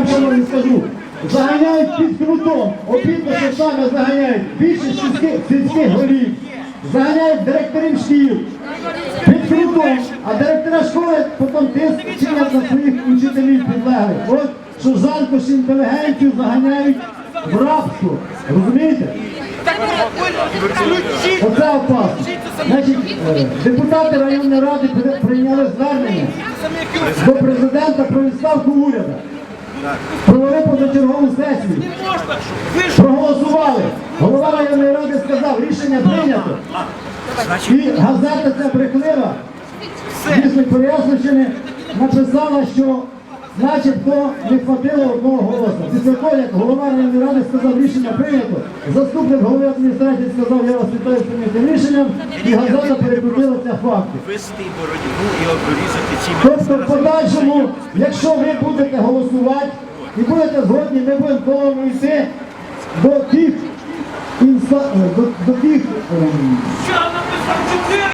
вам шановні скажу. Заганяють під крутом. Обідно, що саме заганяють більшість сільських, голів. Заганяють директорів шкіл. Під крутом. А директора школи потім тиск чинять на своїх учителів підлеглих. От що жалко, що інтелігенцію заганяють в рабство. Розумієте? Оце опасно. Значить, е, депутати районної ради прийняли звернення до президента про відставку уряду. Провели позачергову сесію. Проголосували. Голова районної ради сказав, рішення прийнято. І газета ця брехлива, дійсно Переяславщини, написала, що начебто не хватило одного голосу. Після того, як голова районної ради сказав, рішення прийнято, заступник голови адміністрації сказав, я вас вітаю з прийнятим рішенням, і газета перекрутила це факти. вести боротьбу і обрізати ці Тобто в подальшому, якщо ви будете голосувати і будете згодні, ми будемо колону йти до тих інста... до, до тих ем,